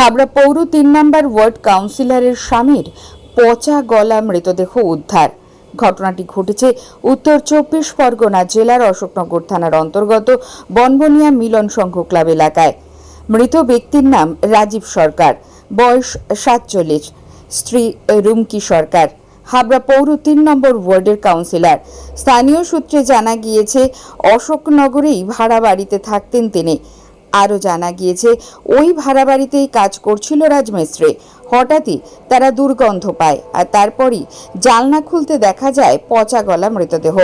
হাবড়া পৌর তিন নম্বর ওয়ার্ড কাউন্সিলরের স্বামীর পচা গলা মৃতদেহ উদ্ধার। ঘটনাটি ঘটেছে উত্তর চব্বিশ পরগনা জেলার অশোকনগর থানার অন্তর্গত বনবনিয়া মিলন সংঘ ক্লাব এলাকায়। মৃত ব্যক্তির নাম রাজীব সরকার, বয়স সাতচল্লিশ, স্ত্রী রুমকি সরকার। হাবড়া পৌর তিন নম্বর ওয়ার্ডের কাউন্সিলর। স্থানীয় সূত্রে জানা গিয়েছে, অশোকনগরেই ভাড়া বাড়িতে থাকতেন তিনি। আরও জানা গিয়েছে, ওই ভাড়া বাড়িতেই কাজ করছিল রাজমিস্ত্রি। হঠাৎই তারা দুর্গন্ধ পায় আর তারপরই জালনা খুলতে দেখা যায় পচা গলা মৃতদেহ।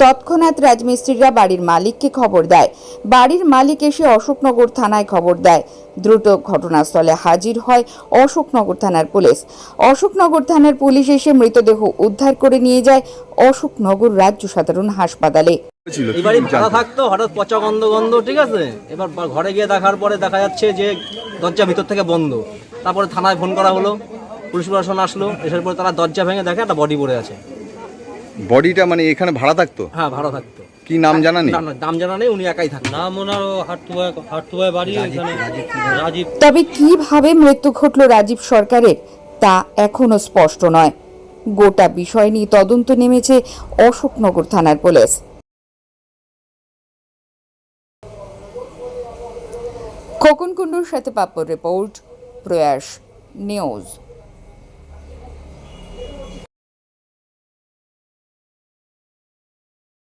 তৎক্ষণাৎ রাজমিস্ত্রিরা বাড়ির মালিককে খবর দেয়। বাড়ির মালিক এসে অশোকনগর থানায় খবর দেয়। দ্রুত ঘটনাস্থলে হাজির হয় অশোকনগর থানার পুলিশ। অশোকনগর থানার পুলিশ এসে মৃতদেহ উদ্ধার করে নিয়ে যায় অশোকনগর রাজ্য সাধারণ হাসপাতালে। এবারে ভাড়া থাকতো হঠাৎ পচা গন্ধ গন্ধ ঠিক আছে? এবার ঘরে গিয়ে দেখার পরে দেখা যাচ্ছে যে দরজা ভিতর থেকে বন্ধ। তারপরে থানায় ফোন করা হলো পুলিশ প্রশাসন আসলো এসার পরে তারা দরজা ভেঙে দেখে একটা বডি পড়ে আছে। বডিটা মানে এখানে ভাড়া থাকতো? হ্যাঁ ভাড়া থাকতো। কি নাম জানা নেই? না না জানা নেই উনি একাই থাকতেন। নাম ওনার হাটুয়া বাড়ি এখানে। রাজীব। তবে কীভাবে মৃত্যু ঘটলো রাজীব সরকারের তা এখনও স্পষ্ট নয়। গোটা বিষয় নিয়ে তদন্ত নেমেছে অশোকনগর থানার পুলিশ। খোকন কুন্ডুর সাথে পাপ্পর রিপোর্ট প্রয়াস নিউজ।